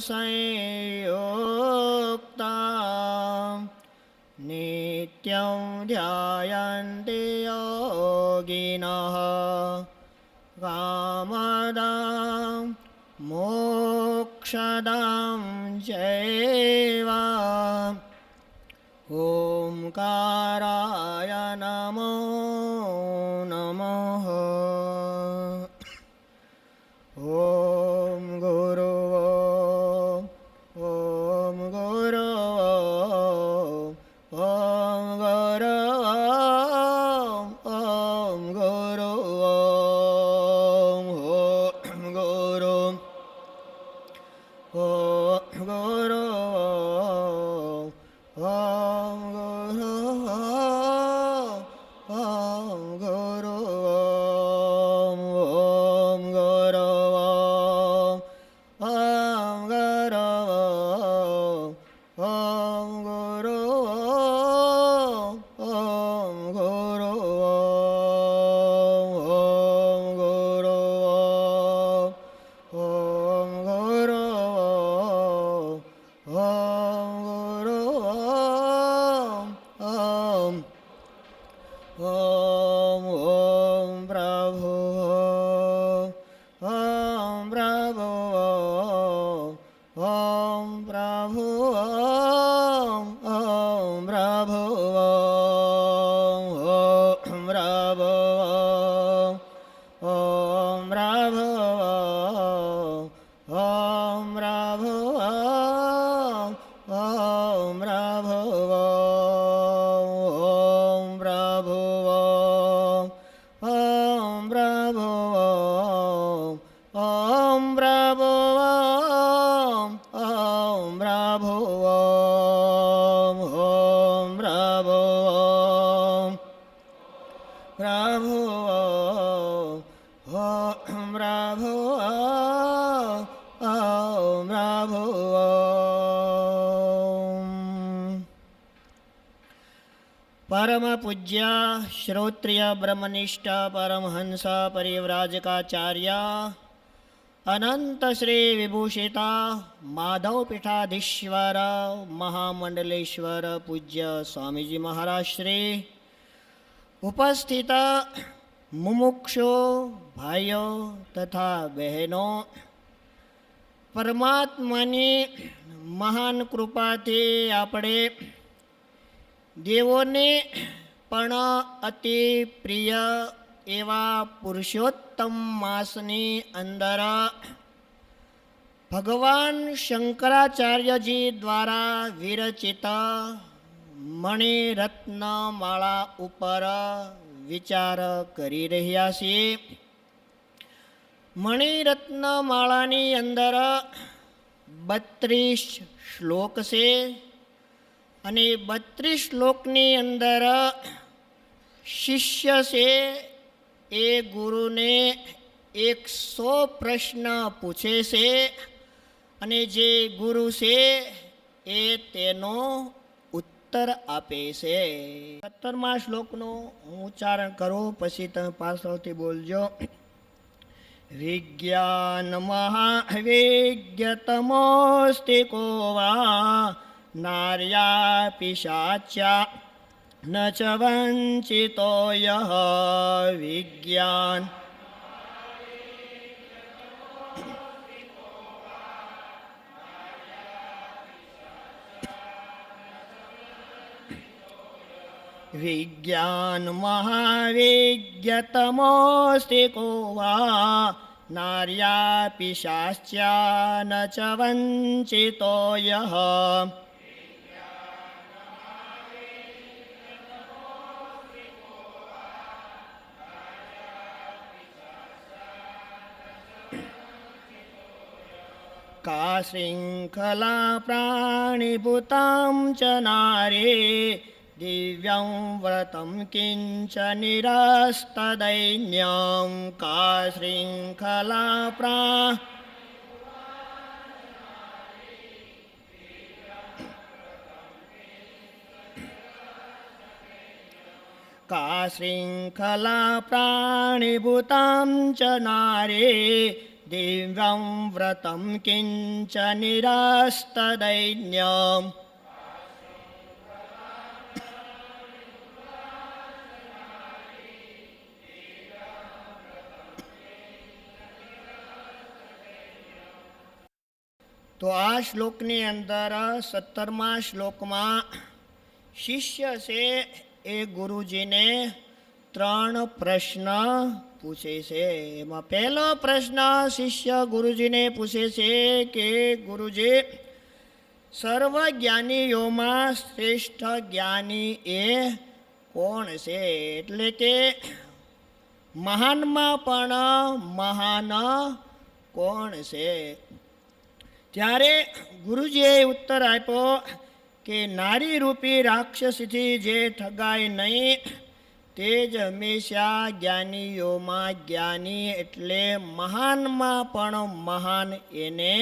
संयोक्ता नित्यं ध्यायन्ति योगिनः कामदां मोक्षदां जैवा ॐ का গরু श्रोत्रिय ब्रह्मनिष्ठ परमहंस परिव्राजकाचार्य अनंत श्री विभूषिता माधवपीठाधीश्वर महामंडलेश्वर पूज्य स्वामीजी महाराज श्री उपस्थित મુમુક્ષો ભાઈઓ તથા બહેનો પરમાત્માની મહાન કૃપાથી આપણે દેવોને પણ અતિ પ્રિય એવા પુરુષોત્તમ માસની અંદર ભગવાન શંકરાચાર્યજી દ્વારા વિરચિત મણિરત્ન માળા ઉપર વિચાર કરી રહ્યા છીએ. મણિરત્ન માળાની અંદર બત્રીસ શ્લોક છે. અને બત્રીસ શ્લોકની અંદર શિષ્ય છે એ ગુરુને એકસો પ્રશ્ન પૂછે છે અને જે ગુરુ છે એ તેનો ઉત્તર આપે છે. સત્તરમા શ્લોકનું હું ઉચ્ચારણ કરું, પછી તમે પાછળથી બોલજો. વિજ્ઞાન વિજ્ઞાનમહાવિજ્ઞતમોસ્તિ કો વા नार्या पिशाच्या न च वञ्चितो यः विज्ञान। विज्ञानमहाविज्ञतमोऽस्ति को वा नार्या पिशाश्च न च वञ्चितो यः। का शृङ्खला प्राणिभूतां च नारे दिव्यं व्रतं किञ्च निरस्तदैन्यां का शृङ्खला प्रा का शृङ्खला प्राणिभूतां च नारे दिव्यं व्रतं किञ्च निरस्तदैन्यम् તો આ શ્લોકની અંદર સત્તરમા શ્લોકમાં શિષ્ય છે એ ગુરુજીને ત્રણ પ્રશ્ન પૂછે છે. એમાં પહેલો પ્રશ્ન શિષ્ય ગુરુજીને પૂછે છે કે, ગુરુજી સર્વ જ્ઞાનીઓમાં શ્રેષ્ઠ જ્ઞાની એ કોણ છે? એટલે કે, મહાનમાં પણ મહાન કોણ છે? ત્યારે ગુરુજીએ ઉત્તર આપ્યો કે નારી રૂપી રાક્ષસથી જે ઠગાય નહીં તે જ હંમેશા જ્ઞાનીઓમાં જ્ઞાની એટલે મહાનમાં પણ મહાન એને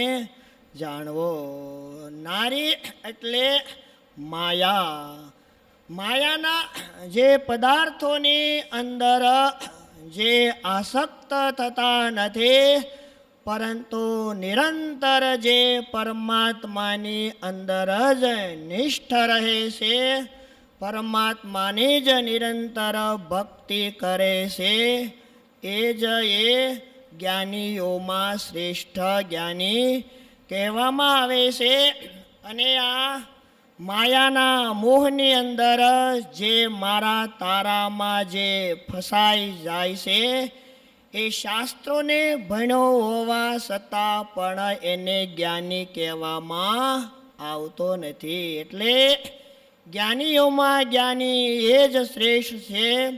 જાણવો. નારી એટલે માયા. માયાના જે પદાર્થોની અંદર જે આસક્ત થતા નથી, પરંતુ નિરંતર જે પરમાત્માની અંદર જ નિષ્ઠ રહે છે પરમાત્માની જ નિરંતર ભક્તિ કરે છે. એ જ એ જ્ઞાનીઓમાં શ્રેષ્ઠ જ્ઞાની કહેવામાં આવે છે. અને આ માયાના મોહની અંદર જે મારા તારામાં જે ફસાઈ જાય છે, એ શાસ્ત્રોને ભણ્યો હોવા છતાં પણ એને જ્ઞાની કહેવામાં આવતો નથી. એટલે જ્ઞાનીઓમાં જ્ઞાની એ જ શ્રેષ્ઠ છે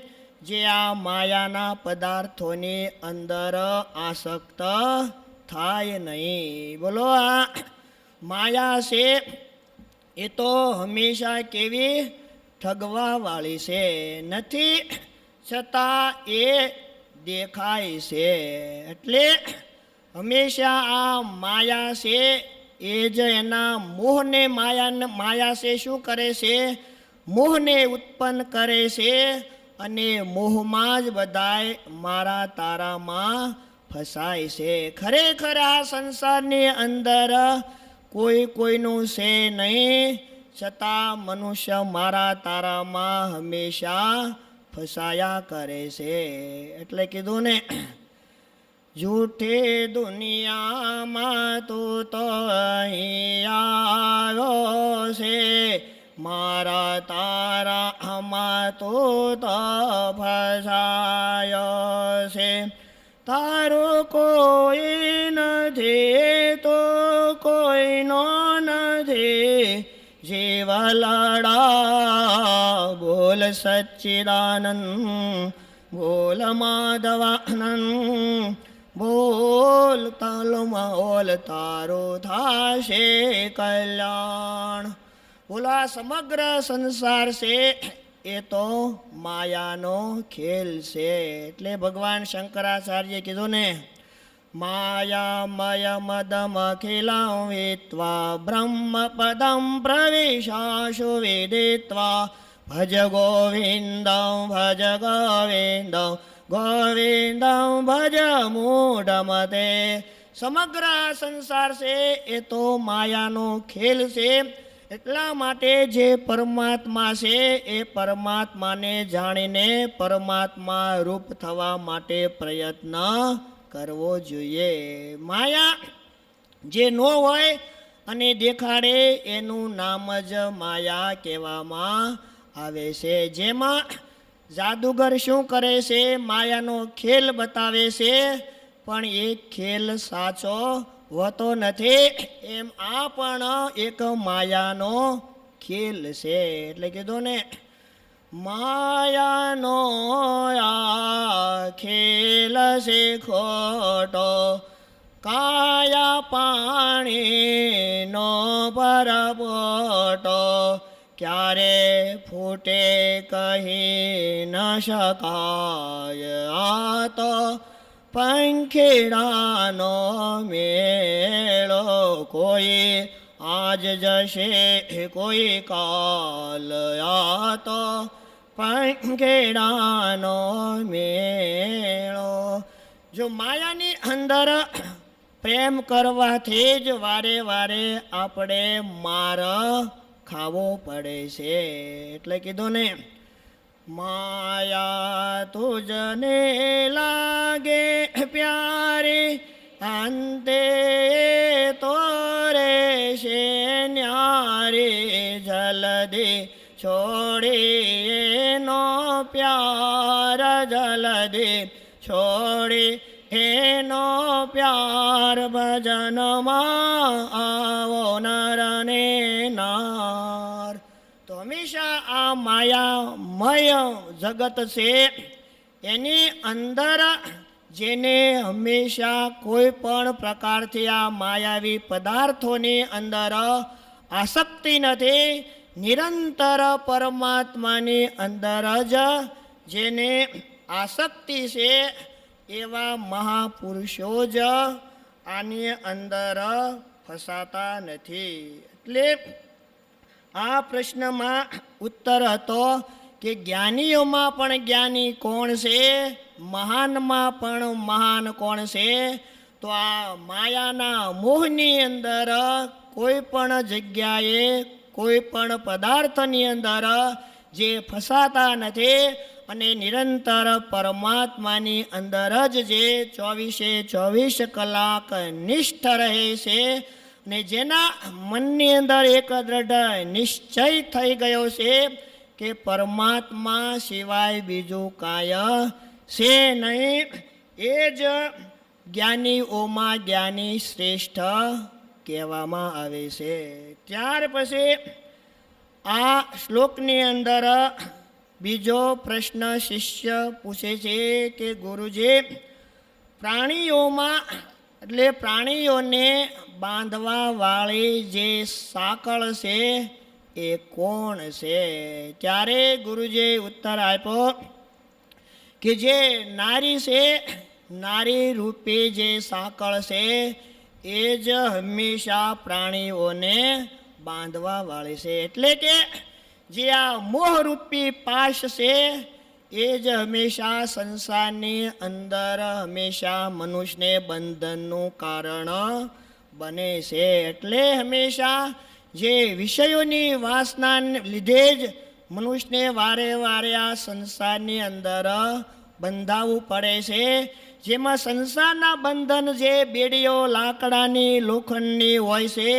જે આ માયાના પદાર્થોની અંદર આસક્ત થાય નહીં. બોલો આ માયા છે, એ તો હંમેશા કેવી ઠગવાવાળી છે? નથી, છતાં એ દેખાય છે. એટલે હંમેશા આ માયા છે એ જ એના મોહને માયા માયા છે શું કરે છે? મોહને ઉત્પન્ન કરે છે અને મોહમાં જ બધાય મારા તારામાં ફસાય છે. ખરેખર આ સંસારની અંદર કોઈ કોઈનું છે નહીં, છતાં મનુષ્ય મારા તારામાં હંમેશા ફસાયા કરે છે. એટલે કીધું ને જૂઠે દુનિયામાં તું તો અહીંયા છે. મારા તારામાં તું તો ફસાયો છે. તારું કોઈ નથી, તો કોઈનો નથી. જીવલડા બોલ સચ્ચિદાનંદ, બોલ માધવાનંદ. બોલ તાલો માહોલ તારો થાશે કલ્યાણ. બોલા સમગ્ર સંસાર છે, એ તો માયાનો ખેલ છે. એટલે ભગવાન શંકરાચાર્ય કીધું ને માયામય મદમખિલાં બ્રહ્મ પદમ પ્રવેશાશુ વિદિત્વા, ભજ ગોવિંદમ, ભજ ગોવિંદં ગોવિંદં ભજ મૂઢમતે સમગ્ર સંસાર છે એ તો માયાનો ખેલ છે. એટલા માટે જે પરમાત્મા છે એ પરમાત્માને જાણીને પરમાત્મા રૂપ થવા માટે પ્રયત્ન કરવો જોઈએ. માયા જે ન હોય અને દેખાડે એનું નામ જ માયા કહેવામાં આવે છે. જેમાં જાદુગર શું કરે છે? માયાનો ખેલ બતાવે છે, પણ એ ખેલ સાચો હોતો નથી. એમ આ પણ એક માયાનો ખેલ છે. એટલે કીધું ને, માયાનો આ ખેલ છે ખોટો. કાયા પાણીનો પરપોટો. ક્યારે ફૂટે કહી ન શકાય. આ તો પંખીડાનો મેળો કોઈ આજ જશે કોઈ કાલ. આ તો પંખીડાનો મેળો. જો માયાની અંદર પ્રેમ કરવાથી જ વારે વારે આપણે માર ખાવો પડે છે. એટલે કીધું ને, માયા તુજને લાગે પ્યારી, અંતે તો રે છે ન્યારી, જલદી છોડી નો પ્યાર, જલદી છોડી એનો પ્યાર, ભજનમાં આવો નાર માયામય જગત છે, એની અંદર જેને હંમેશા કોઈ પણ પ્રકારથી આ માયાવી પદાર્થોની અંદર આસક્તિ નથી, નિરંતર પરમાત્માની અંદર જ જેને આસક્તિ છે, એવા મહાપુરુષો જ આની અંદર ફસાતા નથી. એટલે આ પ્રશ્નમાં ઉત્તર હતો કે જ્ઞાનીઓમાં પણ જ્ઞાની કોણ છે? મહાનમાં પણ મહાન કોણ છે? તો આ માયાના મોહની અંદર કોઈ પણ જગ્યાએ કોઈ પણ પદાર્થની અંદર જે ફસાતા નથી અને નિરંતર પરમાત્માની અંદર જ જે ચોવીસે ચોવીસ કલાક નિષ્ઠ રહે છે ને જેના મનની અંદર એક દ્રઢ નિશ્ચય થઈ ગયો છે કે પરમાત્મા સિવાય બીજું કાય છે નહીં. એ જ જ્ઞાનીઓમાં જ્ઞાની શ્રેષ્ઠ કહેવામાં આવે છે. ત્યાર પછી આ શ્લોકની અંદર બીજો પ્રશ્ન શિષ્ય પૂછે છે કે ગુરુજી, પ્રાણીઓમાં, એટલે પ્રાણીઓને બાંધવા વાળી જે સાંકળ છે એ કોણ છે? ત્યારે ગુરુજીએ ઉત્તર આપ્યો કે જે નારી છે, નારી રૂપે જે સાંકળ છે, એ જ હંમેશા પ્રાણીઓને બાંધવા વાળી છે. એટલે કે જે આ મોહરૂપી પાશ છે, એ જ હંમેશા સંસારની અંદર હંમેશા મનુષ્યને બંધનનું કારણ બને છે. એટલે હંમેશા જે વિષયોની વાસના લીધે જ મનુષ્યને વારે વારે આ સંસારની અંદર બંધાવવું પડે છે. જેમાં સંસારના બંધન જે બેડીઓ, લાકડાની લોખંડની હોય છે,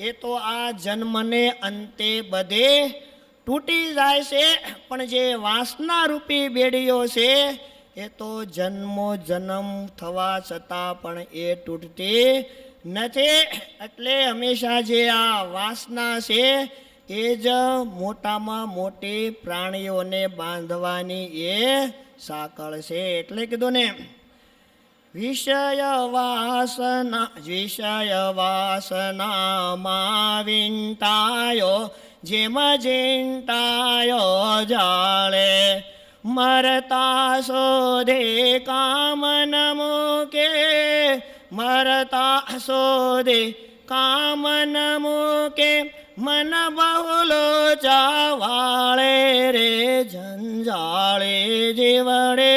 એ તો આ જન્મને અંતે બધે તૂટી જાય છે. પણ જે વાસના રૂપી બેડીઓ છે, એ તો જન્મો જન્મ થવા છતાં પણ એ તૂટતી નથી, એટલે હંમેશા જે આ વાસના છે એ જ મોટામાં મોટી પ્રાણીઓને બાંધવાની એ સાંકળ છે. એટલે કીધું ને, વિષય વાસના, વિષય વાસનામાં વિંટાયો જેમ ચિંતાયો જાળે, મરતા શોધે કામન મૂકે મરતા શોધે કામન મૂકે મન બહુલો ચાવાળે રે ઝંઝાળે જીવડે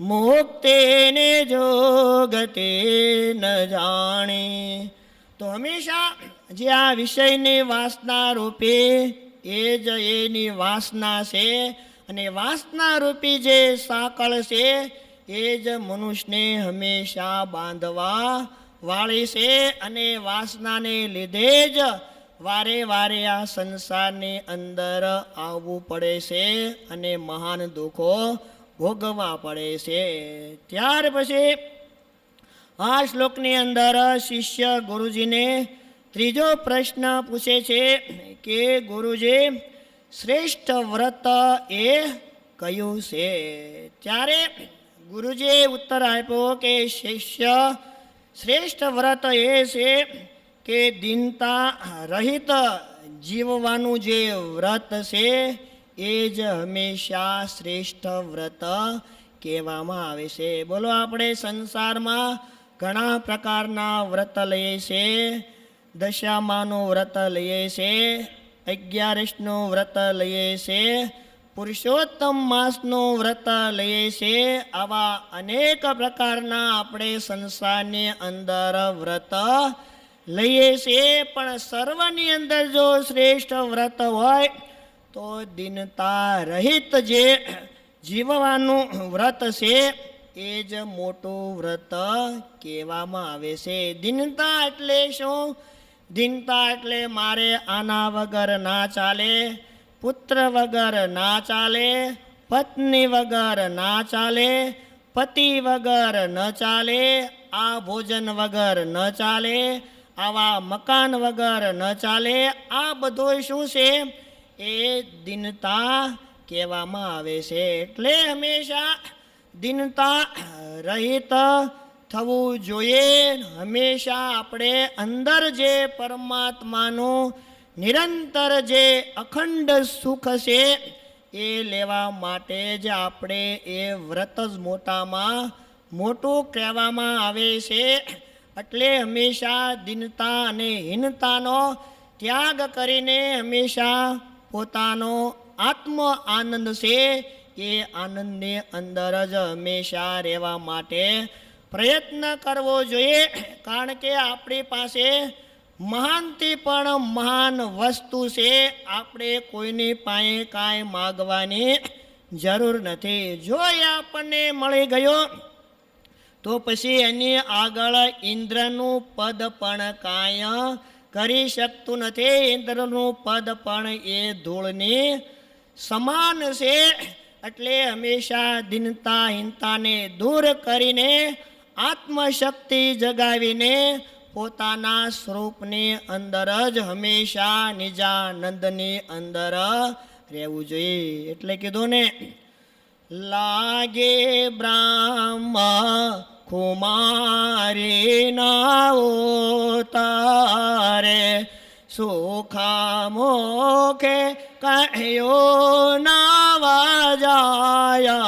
મુક્તિને જોગતે ન જાણી તો હંમેશા જે આ વિષયની વાસના રૂપે એ જ એની વાસના છે અને વાસના રૂપી જે સાંકળ છે એ જ મનુષ્યને હંમેશા બાંધવા વાળી છે અને વાસનાને લીધે જ વારે વારે આ સંસારની અંદર આવવું પડે છે અને મહાન દુઃખો ભોગવવા પડે છે. ત્યાર પછી આ શ્લોકની અંદર શિષ્ય ગુરુજીને ત્રીજો પ્રશ્ન પૂછે છે કે ગુરુજી, શ્રેષ્ઠ વ્રત એ કયું છે? ત્યારે ગુરુજીએ ઉત્તર આપ્યો કે, શિષ્ય, શ્રેષ્ઠ વ્રત એ છે કે દિનતા રહિત જીવવાનું જે વ્રત છે, એ જ હંમેશા શ્રેષ્ઠ વ્રત કહેવામાં આવે છે. બોલો, આપણે સંસારમાં ઘણા પ્રકારના વ્રત લઈએ છીએ દશામાનું વ્રત લઈએ છીએ અગિયારસનું વ્રત લઈએ છીએ પુરુષોત્તમ માસનું વ્રત લઈએ છીએ આવા અનેક પ્રકારના આપણે સંસારની અંદર વ્રત લઈએ છીએ પણ સર્વની અંદર જો શ્રેષ્ઠ વ્રત હોય, તો દિનતા રહિત જે જીવવાનું વ્રત છે, એ જ મોટું વ્રત કહેવામાં આવે છે. દિનતા એટલે શું? દિનતા એટલે મારે આના વગર ના ચાલે. પુત્ર વગર ના ચાલે, પત્ની વગર ના ચાલે, પતિ વગર ન ચાલે, આ ભોજન વગર ન ચાલે, આવા મકાન વગર ન ચાલે, આ બધું શું છે? એ દિનતા કહેવામાં આવે છે. એટલે હંમેશા દિનતા રહિત થવું જોઈએ. હંમેશા આપણે અંદર જે પરમાત્માનું નિરંતર જે અખંડ સુખ છે, એ લેવા માટે જ આપણે એ વ્રત જ મોટામાં મોટું કહેવામાં આવે છે. એટલે હંમેશા દિનતા અને હીનતાનો ત્યાગ કરીને હંમેશા પોતાનો આત્મ આનંદ છે, એ આનંદની અંદર જ હંમેશા રહેવા માટે પ્રયત્ન કરવો જોઈએ. કારણ કે આપણી પાસે મહાનથી પણ મહાન વસ્તુ છે. આપણે કોઈની પાસે કાંઈ માગવાની જરૂર નથી. જો એ આપણને મળી ગયો, તો પછી એની આગળ ઇન્દ્રનું પદ પણ કાંઈ કરી શકતું નથી. ઇન્દ્રનું પદ પણ એ ધૂળની સમાન છે. એટલે હંમેશા દિનતા હિંતાને દૂર કરીને આત્મશક્તિ જગાવીને પોતાના સ્વરૂપની અંદર જ હંમેશા નિજાનંદની અંદર રહેવું જોઈએ. એટલે કીધું ને, લાગે બ્રાહ્મ કુમારી નાઓ તારે સુખા મોખે કહ્યો નાવા જાય,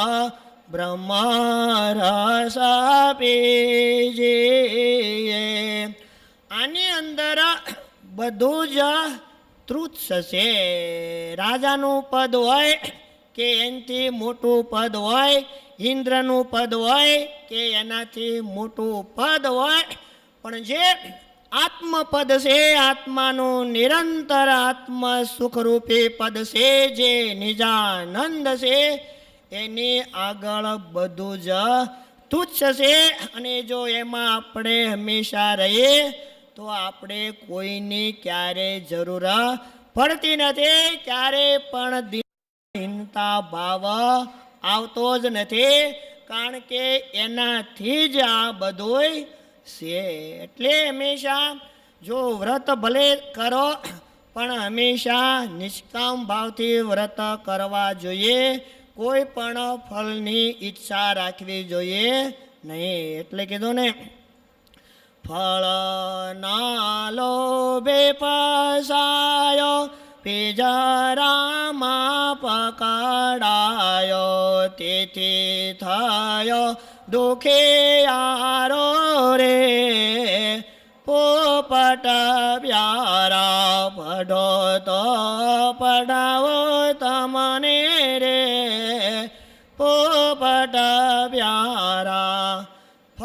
બ્રહ્મરસ પીજીએ આની અંદર બધું જ છે રાજાનું પદ હોય કે એનાથી મોટું પદ હોય, ઇન્દ્રનું પદ હોય કે એનાથી મોટું પદ હોય, પણ જે આત્મપદ છે, આત્માનું નિરંતર આત્મ સુખરૂપી પદ છે, જે નિજાનંદ છે, એની આગળ બધું જ તુચ્છ છે. અને જો એમાં આપણે હંમેશા રહીએ તો આપણે કોઈની ક્યારે જરૂર પડતી નથી, ક્યારે પણ ચિંતા ભાવ આવતો જ નથી, કારણ કે એનાથી જ આ બધું છે. એટલે હંમેશા જો વ્રત ભલે કરો, પણ હંમેશા નિષ્કામ ભાવથી વ્રત કરવા જોઈએ. કોઈ પણ ફળની ઈચ્છા રાખવી જોઈએ નહીં. એટલે કીધું ને ફળ ના લોભે પસાયો પિજરામાં પકડાયો તેથી થયો દુખે યારો રે પોપટ પ્યારા પઢો તો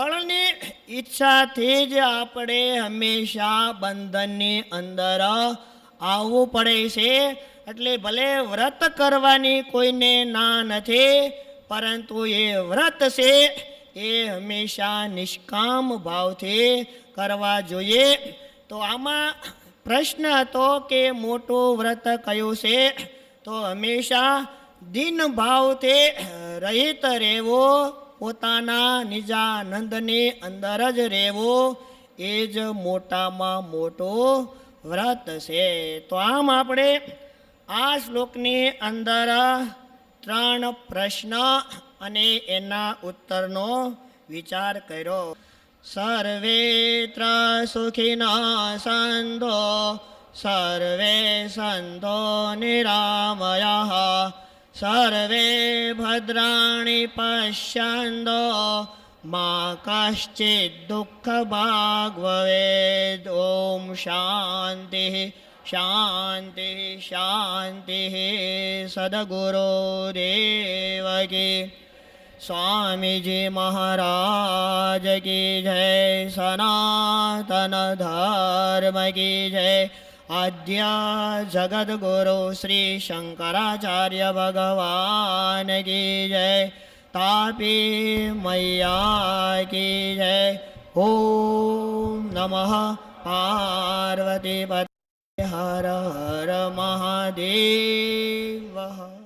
ફળની ઈચ્છાથી જ આપણે હંમેશા બંધનની અંદર આવવું પડે છે. એટલે ભલે વ્રત કરવાની કોઈને ના નથી, પરંતુ એ વ્રત છે એ હંમેશા નિષ્કામ ભાવથી કરવા જોઈએ. તો આમાં પ્રશ્ન હતો કે મોટું વ્રત કયું છે? તો હંમેશા દિન ભાવથી રહિત રહેવો પોતાના નિજાનંદની અંદર જ રહેવો, એ જ મોટામાં મોટો વ્રત છે. તો આમ આપણે આ શ્લોકની અંદર ત્રણ પ્રશ્ન અને એના ઉત્તરનો વિચાર કર્યો. સર્વેત્ર સુખિના સંતો સર્વે સંતો નિરામયઃ સર્વે ભદ્રાણિ પશ્યન્તો મા કશ્ચિદ દુઃખ ભાગ ભવેદ ઓમ શાંતિ શાંતિ શાંતિ સદગુરો દેવ કી સ્વામીજી મહારાજ કી જય આદ્ય જગદગુરુ શ્રી શંકરાચાર્ય ભગવાન કી જય તાપી મૈયા કી જય ઓમ નમઃ પાર્વતી હર હર મહાદેવ